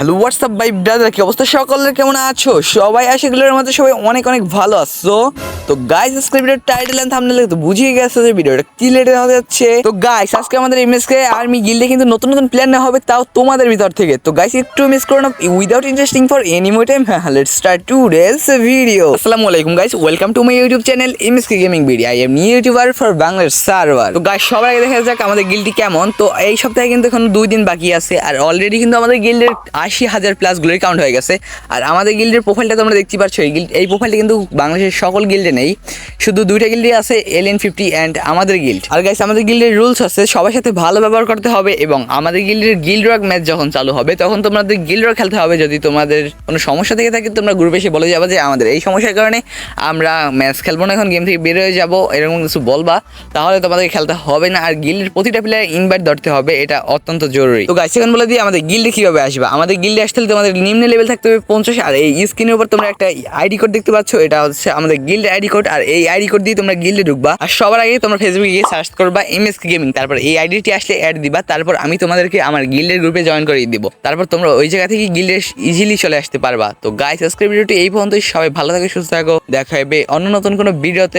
Hello WhatsApp by brother কি অবস্থা? সকলের কেমন আছো? সবাই আশাগুলোর মধ্যে সবাই অনেক অনেক ভালো আছো। তো গাইস আজকে ভিডিওর টাইটেল এন্ড থাম্বনেল তো বুঝিয়ে গেছো যে ভিডিওটা কি লেটে হতে যাচ্ছে। তো গাইস আজকে আমাদের এমএসকে আর্মি গিল্ডে কিন্তু নতুন নতুন প্ল্যান হবে, তাও তোমাদের ভিতর থেকে। তো গাইস একটু মিস করো না without interesting for any more time let's start today's video আসসালামু আলাইকুম guys welcome to my YouTube channel MSK gaming video I am YouTuber for বাংলার সার্ভার তো গাইস সবার আগে দেখা যাক আমাদের গিল্ডটি কেমন। তো এই সপ্তাহে কিন্তু এখন দুই দিন বাকি আছে, আর অলরেডি কিন্তু আমাদের গিল্ডের আশি হাজার প্লাস গ্লোরি কাউন্ট হয়ে গেছে। আর আমাদের গিল্ডের প্রোফাইলটা তোমরা দেখতে পাচ্ছ, এই গিল্ড এই প্রোফাইলটা কিন্তু বাংলাদেশের সকল গিল্ডে নেই। শুধু দুইটা গিল্ডে আছে এলিয়েন ফিফটি অ্যান্ড আমাদের গিল্ড আর গাইস আমাদের গিল্ডের রুলস আছে, সবার সাথে ভালো ব্যবহার করতে হবে এবং আমাদের গিল্ডের গিল্ড রক ম্যাচ যখন চালু হবে, তখন তোমাদের গিল্ড রক খেলতে হবে। যদি তোমাদের কোনো সমস্যা থেকে থাকে, তোমরা গ্রুপে এসে বলে যাবে যে, আমাদের এই সমস্যার কারণে আমরা ম্যাচ খেলব না, এখন গেম থেকে বের হয়ে যাব। এরকম কিছু বলবা, তাহলে তোমাদের খেলতে হবে না। আর গিল্ডের প্রতিটা প্লেয়ার ইনভাইট ধরতে হবে, এটা অত্যন্ত জরুরি। তো গাইস এখন বলে দিই আমাদের গিল্ডে কীভাবে আসবে? আমাদের গিল্ডে আসতে তোমাদের নিম্ন লেভেল থাকতে হবে পঞ্চাশ, আর এই স্ক্রিনের উপর তোমরা একটা আইডি কোড দেখতে পাচ্ছ, এটা হচ্ছে আমাদের গিল্ড আইডি কোড আর এই আইডি কোড দিয়ে তোমরা গিল্ডে ঢুকবা। আর সবার আগে তোমরা ফেসবুকে গিয়ে সার্চ করবা এমএস গেমিং তারপর এই আইডিটি আসলে অ্যাড দিবা, তারপর আমি তোমাদেরকে আমার গিল্ডের গ্রুপে জয়েন করিয়ে দিব। তারপর তোমরা ওই জায়গা থেকে গিল্ডে ইজিলি চলে আসতে পারবা। তো গাই আজকের ভিডিওটি এই পর্যন্তই। সবাই ভালো থাকে, সুস্থ থাকো। দেখা হবে অন্য নতুন কোনো ভিডিওতে